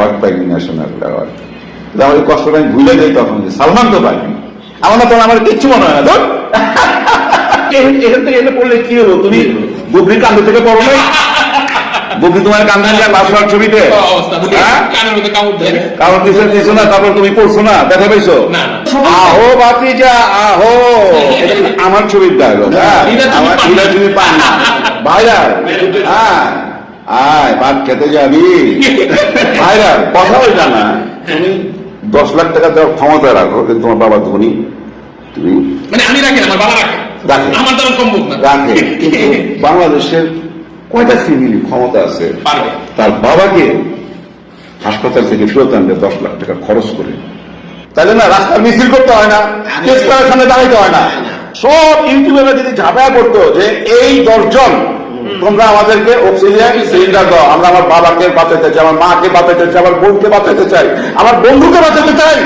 Award পাইনি national award আমাদের কষ্টটা আমি ভুলে যাই তখন যে সালমান তো পাইনি। আমার না তখন আমার কিচ্ছু মনে হয় না ধর। এখান থেকে পড়লে কি হলো? তুমি কান্দ থেকে পড়ো না বুবরি তোমার ছবিতে? হ্যাঁ? কারণ কিছু দিছো না তারপর তুমি পড়ছো না দেখা পাইছো আহো বাতিজা আহো। আমার ছবির ডায়লগ হ্যাঁ? আমার তুমি পান না ভাইরা হ্যাঁ। আয় ভাত খেতে যাবি? ভাইরা কথা ওইটা না। তুমি দশ লাখ টাকা দেওয়ার ক্ষমতা রাখো কিন্তু তোমার বাবা ধনী। তুমি মানে আমি রাখি আমার বাবা রাখে। রাখে। আমার দ্বারা সম্ভব না। রাখে। কিন্তু বাংলাদেশের কয়টা ফ্যামিলি ক্ষমতা আছে? তার বাবাকে হাসপাতাল থেকে ফেরত আনবে দশ লাখ টাকা খরচ করে। তাহলে না রাস্তা মিছিল করতে হয় না সামনে দাঁড়াইতে হয় না। সব ইউটিউবেরা যদি ঝাঁপায়া করতো যে এই দশজন তোমরা আমাদেরকে অক্সিজেন সিলিন্ডার দাও। আমরা আমার বাবাকে বাঁচাতে চাই আমার মাকে বাঁচাতে চাই আমার বোনকে বাঁচাতে চাই আমার বন্ধুকে বাঁচাতে চাই।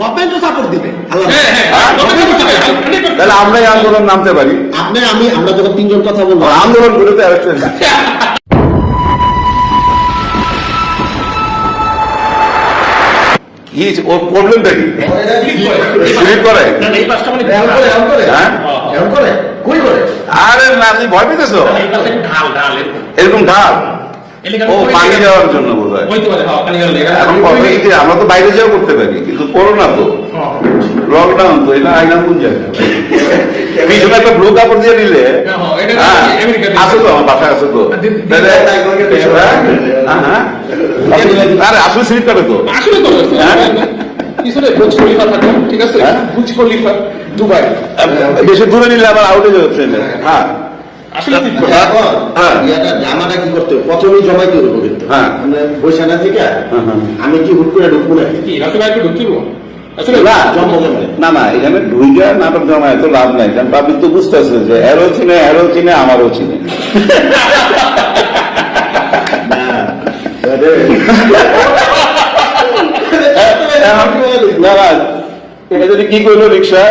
গভর্নমেন্ট সাপোর্ট দিবে। হ্যাঁ হ্যাঁ কথা বলতে হবে, 100% তাহলে আমরা এই আন্দোলন নামতে পারি। আপনি আমি আমরা যখন তিনজন কথা বলব। আন্দোলন করে তো arrest হয়ে যায়। কি ওর প্রবলেমটা কি? করে? না, না, এই পাঁচটা এমন করে করে। হ্যাঁ? করে। আরে না তুমি ভয় পেতেছো? ঢাল ঢাল এরকম। ঢাল? ও পানি গেলে- দেওয়ার জন্য বোধ হয় হ্যাঁ, গেলে আমরা তো বাইরে যাও করতে পারি কিন্তু করোনা তো। হ্যাঁ। লকডাউন তো এটা আইলাম কোন জায়গায়? পিছনে একটা ব্লু কাপড় দিয়ে নিলে। হ্যাঁ, এটা তো হ্যাঁ, আমার বাসায় আছে তো। হ্যাঁ, হ্যাঁ। আরে আসলে স্লিপ করে তো। হ্যাঁ? পিছনে বুর্জ খলিফা থাকে ঠিক আছে? হ্যাঁ? Khalifa Dubai. বেশি দূরে নিলে আবার আউটে যাবে ট্রেনে হ্যাঁ। আসলে ঠিক কথা। এখন হ্যাঁ। ইয়াটা জামাটা কি করতে হবে? প্রথমেই জমাইতে হবে কিন্তু। হ্যাঁ। আমরা থেকে হ্যাঁ, হ্যাঁ। আমি কি হুট করে ঢুকবো কি না না না এখানে নাটক জমায় তো লাভ নাই। কারণ পাবলিক তো বুঝতেছে যে এরও চিনে এরও চিনে আমারও চিনে। না না না এটা কি করল রিক্সা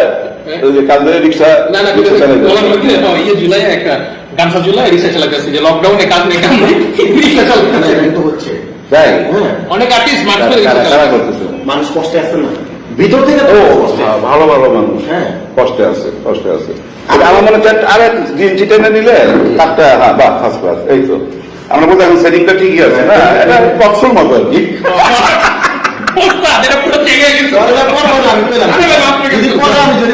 ওই যে রিক্সা না না রিক্সা চালাইতে বলার মধ্যে হ্যাঁ, ইয়ে জুলাই একটা গামছা জুলাই রিক্সা চালাতেছে যে লকডাউনে কাজ নেই কাম নেই রিক্সা কিন্তু হচ্ছে। তাই? হ্যাঁ। অনেক আর্টিস্ট চালাচ্ছে। করতেছে। মানুষ কষ্টে আছে না? ভিতর থেকে ও কষ্টে আছে। ভালো ভালো মানুষ। হ্যাঁ। কষ্টে আছে কষ্টে আছে। আমার মনে হচ্ছে আরে জিনচি টেনে নিলে হ্যাঁ ফার্স্ট ক্লাস এই তো। আমরা বলতে এখন সেটিংটা ঠিকই আছে না? এটা পক্সল মতো আর কি। যদি যদি।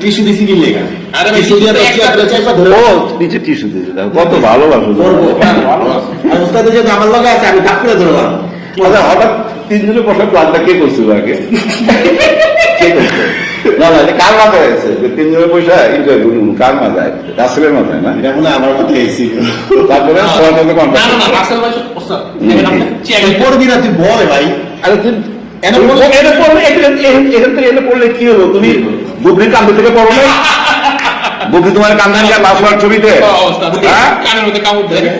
টিস্যু দিছি কি লেগা? আরে টিস্যু দিয়ে ধরে নিচে টিস্যু দিয়েছে কত ভালোবাসো। ভালোবাসো আর আমার লগে আছে আমি ডাক করে ধরলাম। আচ্ছা, হঠাৎ তিনজনে বসার প্ল্যানটা কে করছিল আগে? কে করছে? না না কার মাথায় আছে। যে পয়সা এনজয় করুন কার মাথায় রাসেলের মাথায় না? এটা মনে আমার মধ্যে এসি তারপরে সবার সাথে না, না, না, রাসেল ভাই সব পোস্টার। দেখেন আপনি, চেয়ারে তুই করবি না তুই বল ভাই। আরে তুই এনে তুমি পড়লে- এখান- এখান- এখান থেকে এনে পড়লে কি হলো? তুমি বুবরির কান্দ থেকে পড়ো না বুবরি তোমার ছবিতে? হ্যাঁ।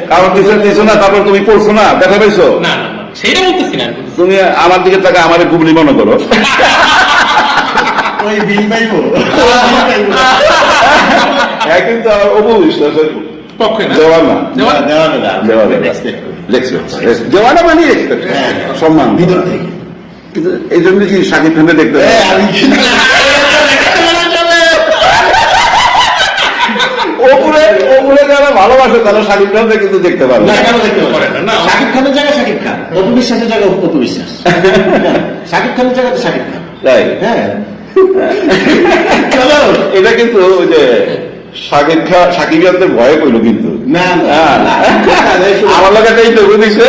কারণ না তারপর তুমি পড়ছো না দেখা পাইছো। তুমি আমার দিকে তাকে আমার গুবলি মনে করো। ওই বিল পাইবো। হ্যাঁ কিন্তু আমার অপু পক্ষে না। দেওয়ানা দেওয়ানা? দেওয়ানা না দেওয়ানা লেখছে দেওয়ানা মানে সম্মান। ভিতর থেকে। কিন্তু এই জন্য কি শাকিব খানকে দেখতে ওপরে ওপরে যারা ভালোবাসে তারা শাকিব খানকে কিন্তু দেখতে পারবে। না, কেন দেখতে পারে না। শাকিব খানের জায়গায় শাকিব খান। অপু বিশ্বাসের জায়গায় অপু বিশ্বাস শাকিব খানের জায়গায় তো শাকিব খান। তাই? হ্যাঁ। চলো এটা কিন্তু ওই যে শাকিব খান সাকিবিয়ানদের ভয়ে কইলো কিন্তু। না হ্যাঁ। আমার লোক একটা দিছে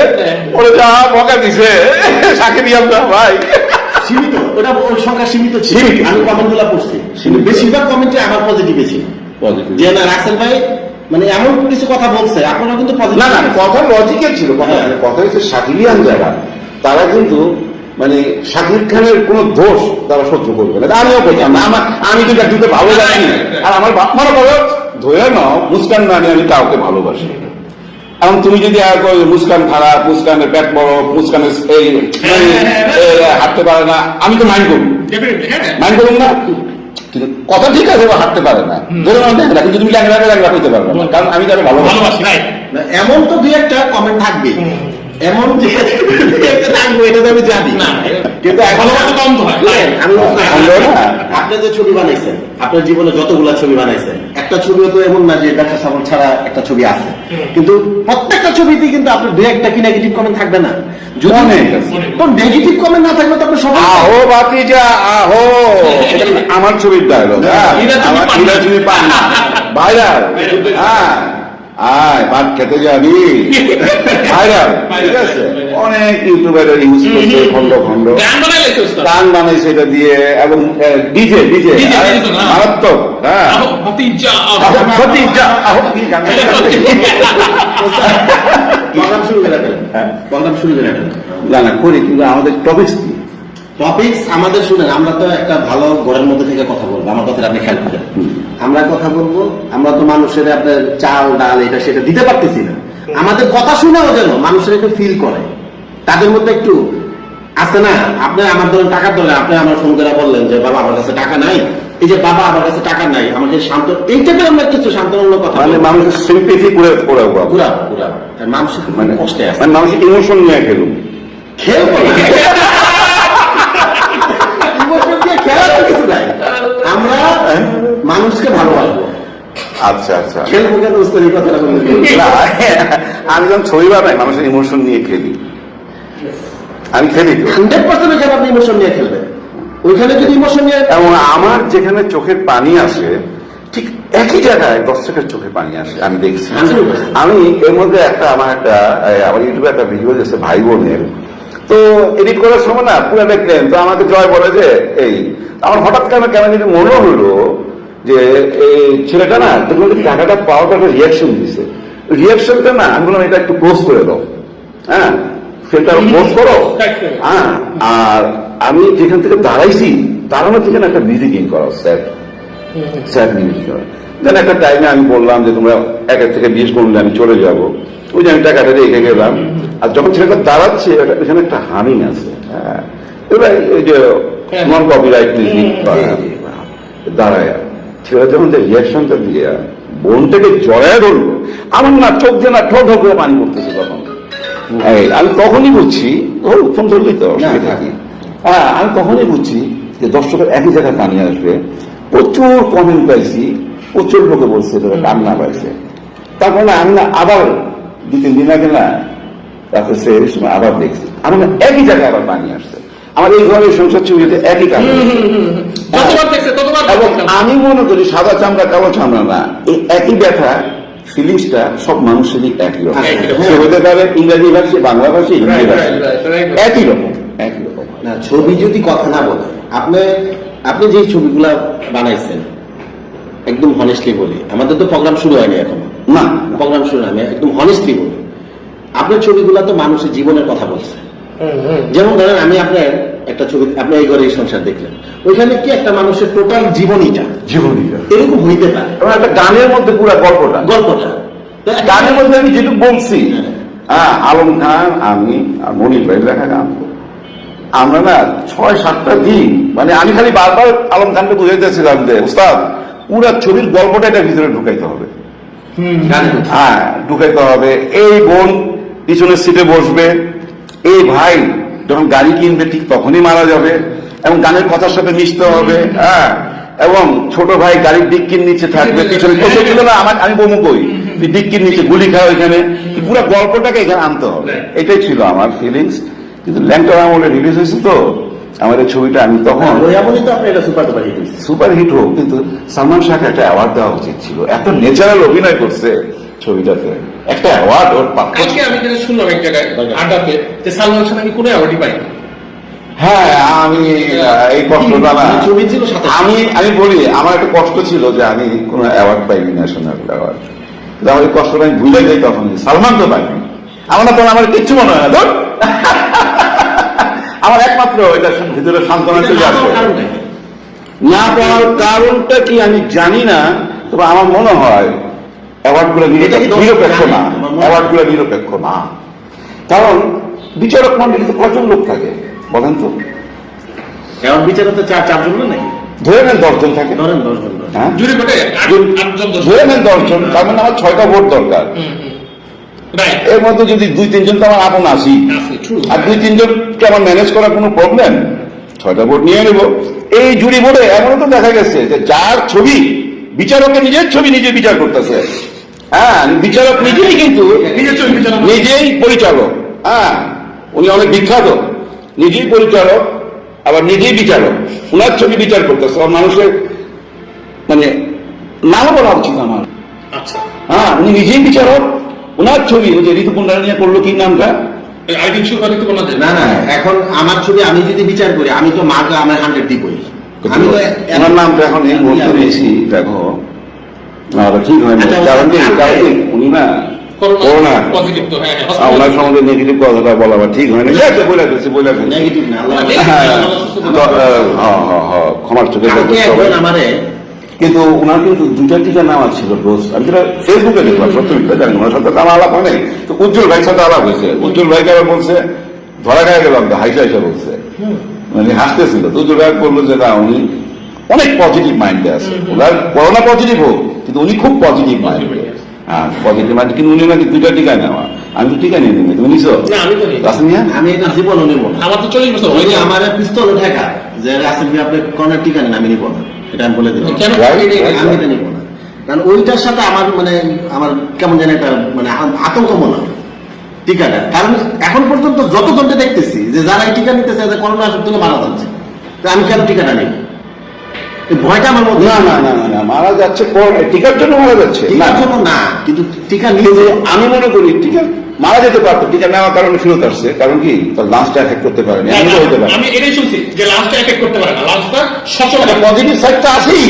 ওরে যা বকা দিছে সাকিবিয়ানরা ভাই। সীমিত ওটা ওর সংখ্যা সীমিত ছিল। আমি পড়ছি। বেশিরভাগ কমেন্টে আমার পজিটিভ ছিল। যে না রাসেল ভাই মানে এমন কিছু কথা বলছে আপনারা কিন্তু positive না না কথা লজিক্যাল ছিল কথা হ্যাঁ। কথা হচ্ছে সাকিবিয়ান যারা তারা কিন্তু মানে শাকিব খানের কোন দোষ তারা সহ্য করবে না। আমিও বলতাম না আমার আমি কিন্তু একজনকে ভালোবাসি আর আমার বাপ মারা বলো ধরে নাও মুস্কান না আমি কাউকে ভালোবাসি। এখন তুমি যদি আর কই মুস্কান খারাপ মুস্কানের পেট বড় মুস্কানের এই হাঁটতে পারে না আমি তো মাইন্ড করব। Definitely, হ্যাঁ। মাইন্ড করুন না? কিন্তু কথা ঠিক আছে বা হাঁটতে পারে না। ধরুন আমার ল্যাংড়া কিন্তু তুমি ল্যাংড়া ল্যাংড়া হইতে পারবে না কারণ আমি তাকে ভালোবাসি। ভালোবাসি না, এমন তো দুই একটা কমেন্ট থাকবে এমন যে দুই এটা তো আমি জানি। না, কিন্তু এখন তো হয়। আপনি যে ছবি বানাইছেন আপনার জীবনে যতগুলা ছবি বানাইছেন একটা ছবিও তো এমন না যে ব্যবসা সাবল ছাড়া একটা ছবি আছে। কিন্তু প্রত্যেকটা ছবিতেই কিন্তু আপনার দুই একটা কি নেগেটিভ কমেন্ট থাকবে না। যদি তো নেগেটিভ কমেন্ট না থাকলে তো আপনি সবাই আহো বাতিজা আহো। এটা আমার ছবির ডায়লগ না। ভাইরাল হ্যাঁ। আয় ভাত খেতে যাবি ভাইরাল ঠিক আছে অনেক ইউটিউবার ইউজ করছে খন্ড খন্ড গান বানাইছে এটা দিয়ে এবং ডিজে ডিজে। মারাত্মক হ্যাঁ করে হ্যাঁ। না না কিন্তু আমাদের টপিক্স কি টপিকস আমাদের শুনেন আমরা তো একটা ভালো ঘরের মধ্যে থেকে কথা বলব আমার কথাটা আপনি খেয়াল করেন। আমরা কথা বলব আমরা তো মানুষের আপনার চাল ডাল এটা সেটা দিতে পারতেছি না। আমাদের কথা শুনেও যেন মানুষের একটু ফিল করে। তাদের মধ্যে একটু আছে না? আপনি আমার ধরেন টাকার দলে আপনি আমার ফোন করে বললেন যে বাবা আমার কাছে টাকা নাই। এই যে বাবা আমার কাছে টাকা নাই আমাকে শান্ত এই টাইপের আমরা কিছু শান্তনামূলক কথা মানে। মানুষের সিম্পেথি করে করে পুরা পুরা মানুষের মানে কষ্টে আছে। মানে মানুষের ইমোশন নিয়ে খেলুন। খেলব মানুষকে ভালোবাসবো আচ্ছা আচ্ছা। খেলব কেন উস্তাদ এই কথাটা আমি যখন ছবি বানাই মানুষের ইমোশন নিয়ে খেলি। আমি খেলি তো। 100% ওইখানে আপনি ইমোশন নিয়ে খেলবেন। ওইখানে যদি ইমোশন নিয়ে এবং আমার যেখানে চোখের পানি আসে ঠিক একই জায়গায় দর্শকের চোখে পানি আসে আমি দেখছি। আমি এর মধ্যে একটা আমার একটা আমার ইউটিউবে একটা ভিডিও দিয়েছে ভাই বোনের। তো এডিট করার সময় না পুরো দেখলেন তো আমাকে জয় বলে যে এই আমার হঠাৎ কেন কেন যদি মনে হলো যে এই ছেলেটা না দেখুন টাকাটা পাওয়ার একটা রিয়াকশন দিছে। রিয়াকশনটা না আমি বললাম এটা একটু পোস্ট করে দাও। হ্যাঁ? সেটা পোস্ট করো। হ্যাঁ আর আমি যেখান থেকে দাঁড়াইছি দাঁড়ানোর থেকে একটা মিউজিক ইন করা স্যার স্যার মিউজিক করা দেন একটা টাইমে আমি বললাম যে তোমরা একের থেকে বিশ করলে আমি চলে যাব। ওই যে আমি টাকাটা রেখে গেলাম। আর যখন ছেলেটা দাঁড়াচ্ছে এখানে একটা হামিং আছে। হ্যাঁ? এবার ওই যে নন কপিরাইট মিউজিক দাঁড়ায় ছেলেটা যখন যে রিয়াকশনটা দিয়ে বোনটাকে জড়ায় ধরলো আমার না চোখ দিয়ে না ঠোক ঠোক করে পানি পড়তেছে তখন। আমি তখনই বুঝছি ও ফোন ধরলি তো অসুবিধা কি? হ্যাঁ আমি তখনই বুঝছি যে দর্শকের একই জায়গায় পানি আসবে। প্রচুর কমেন্ট পাইছি প্রচুর লোকে বলছে তোরা কান্না পাইছে। তারপর আমি না আবার দু তিন দিন আগে না তারপরে সে সময় আবার দেখছি আমার না একই জায়গায় আবার পানি আসছে। আমার এই ঘরের সংসার ছবিতে একই এবং আমি মনে করি সাদা চামড়া কালো চামড়া না এই একই ব্যথা ফিলিংসটা সব মানুষেরই একই রকম। সে হতে পারে ইংরেজি ভাষী বাংলা ভাষী হিন্দি ভাষী. একই রকম একই রকম। না ছবি যদি কথা না বলে আপনি আপনি যে ছবিগুলা বানাইছেন একদম হনেস্টলি বলি আমাদের তো প্রোগ্রাম শুরু হয়নি এখন। না। প্রোগ্রাম শুরু হয়নি একদম হনেস্টলি বলি। আপনার ছবিগুলা তো মানুষের জীবনের কথা বলছে। যেমন ধরেন আমি আপনার একটা ছবি আপনি এই ঘরে সংসার দেখলেন। ওইখানে কি একটা মানুষের টোটাল জীবনীটা? জীবনীটা। এরকম হইতে পারে। এবং একটা গানের মধ্যে পুরো গল্পটা। গল্পটা। গানের মধ্যে আমি যেটুকু বলছি হ্যাঁ। আলম খান আমি আর মনির ভাই লেখা গান। আমরা না ছয় সাতটা দিন মানে আমি খালি বারবার আলম খানকে বুঝাইতেছিলাম যে উস্তাদ পুরা ছবির গল্পটা এটা ভিতরে ঢুকাইতে হবে। হ্যাঁ ঢুকাইতে হবে। এই বোন পিছনের সিটে বসবে। এই ভাই যখন গাড়ি কিনবে ঠিক তখনই মারা যাবে এবং গানের কথার সাথে মিশতে হবে হ্যাঁ? এবং ছোট ভাই গাড়ির ডিক্কির নিচে থাকবে পিছনে ছিল না আমার আমি বমু কই? ডিক্কির নিচে গুলি খাও এখানে পুরো গল্পটাকে এখানে আনতে হবে। এটাই ছিল আমার ফিলিংস কিন্তু ল্যাংটার আমলে রিলিজ হয়েছে তো আমার এই ছবিটা আমি তখন ওই আমলই তো আপনি এটা super duper hit super hit হোক কিন্তু সালমান শাহকে একটা অ্যাওয়ার্ড দেওয়া উচিত ছিল। এত ন্যাচারাল অভিনয় করছে ছবিটাতে। একটা অ্যাওয়ার্ড ওর আজকে আমি যেটা শুনলাম এক জায়গায় আড্ডাতে যে সালমান খান নাকি কোনো অ্যাওয়ার্ডই পাইনি হ্যাঁ আমি এই কষ্টটা না। আমি আমি বলি আমার একটা কষ্ট ছিল যে আমি কোনো অ্যাওয়ার্ড পাইনি ন্যাশনাল অ্যাওয়ার্ড কিন্তু আমার এই কষ্টটা আমি ভুলে যাই তখন সালমান তো পাইনি আমার তখন আমার কিচ্ছু মনে হয় না ধুর। আমার একমাত্র এটা ভিতরে সান্ত্বনা চলে না আসে পাওয়ার কারণ নাই। না পাওয়ার কারণটা কি আমি জানি না তবে আমার মনে হয় অ্যাওয়ার্ডগুলো এটা কি দর্শক নিরপেক্ষ না। মনে হয়- গুলো নিরপেক্ষ না। কারণ বিচারক মন্ডলীতে কজন লোক থাকে? বলেন তো। এখন বিচারে তো চার চারজন না নাকি? ধরে নেন দশজন থাকে। ধরেন দশজন ধরেন। হ্যাঁ? ভোটে ধরে- নেন দশজন তার মানে আমার ছয়টা ভোট দরকার। রাইট এর মধ্যে যদি দুই তিনজন তো আমার আপন আসি। আর দুই তিনজনকে আমার ম্যানেজ করার কোনো প্রবলেম ছয়টা ভোট নিয়ে নেব। এই জুরি বোর্ডে এমনও তো দেখা গেছে যে যার ছবি বিচারকের নিজের ছবি নিজে বিচার করতেছে। হ্যাঁ বিচারক নিজেই কিন্তু নিজের ছবি বিচারক। নিজেই পরিচালক। হ্যাঁ উনি অনেক বিখ্যাত। নিজেই পরিচালক আবার নিজেই বিচারক। ওনার ছবি বিচার করতেছে আর মানুষের মানে নামও বলা উচিত আমার। আচ্ছা। হ্যাঁ উনি নিজেই বিচারক। ওনার ছবি ওই যে ঋতুকুণ্ডা নিয়ে করল কি নামটা? না না এখন আমার ছবি আমি যদি বিচার করি আমি তো মাকে আমার হান্ড্রেড দিবই আমি তো ওনার নামটা এখন এই মুহূর্তে দেখো। ঠিক হয়নি। কারণ কি? কারণ কি? উনি না করোনা করোনা। পজিটিভ তো হ্যাঁ আর hospital- ওনার সম্বন্ধে নেগেটিভ কথাটা বলা ঠিক হয়নি। যাক, বলে ফেলছি বলে নেগেটিভ না আল্লাহ তো, আহ, ক্ষমার চোখে কালকে দেখবে সবাই। একজন আমারে কিন্তু ওনার কিন্তু দুটা টিকা নেওয়া ছিল ডোজ আমি যেটা ফেসবুকে দেখলাম সত্য মিথ্যা জানি ওনার সাথে আমার আলাপ হয় নাই। তো উজ্জ্বল ভাইয়ের সাথে আলাপ হয়েছে। উজ্জ্বল ভাইকে আবার বলছে? ধরা গায়ে গেলাম তো হাইসা হাইসা বলছে। মানে হাসতেছিল। তো উজ্জ্বল ভাই বলল যে না উনি অনেক পজিটিভ মাইন্ডে আছে। ওনার করোনা পজিটিভ হোক কিন্তু উনি খুব পজিটিভ মাইন্ডে হ্যাঁ পজিটিভ মাইন্ড কিন্তু উনি নাকি দুইটা টিকা নেওয়া। আমি তো টিকা নিয়ে নিই তুমি নিছো? আমি তো নিই। রাসেল মিয়া? আমি এটা জীবন নেব আমার তো চল্লিশ বছর। ওই যে যায় আমার পিস্তল ঠেকা যে রাসেল ভাই আপনি কর্নার টিকা নেন আমি নিব না। এটা আমি বলে দিলাম. আমি এটা নিব না। কারণ ওইটার সাথে আমার মানে আমার কেমন জানি একটা মানে আতঙ্ক মনে হয় টিকাটা। কারণ এখন পর্যন্ত যতজনকে দেখতেছি যে যারা এই টিকা নিতেছে যে করোনা থেকে মারা যাচ্ছে। তো আমি কেন টিকাটা নেব? এই ভয়টা আমার মধ্যে না না না না মারা যাচ্ছে টিকার জন্য মারা যাচ্ছে। টিকার জন্য না কিন্তু টিকা নিয়ে আমি মনে করি টিকা মারা যেতে পারতো টিকা নেওয়ার কারণে ফেরত আসছে। কারণ কি? তার লাঞ্চটা এফেক্ট করতে পারেনি। আমি হতে পারে। আমি এটাই শুনছি যে লাঞ্চটা এফেক্ট করতে পারে না। লাঞ্চটা সচল পজিটিভ সাইডটা আছেই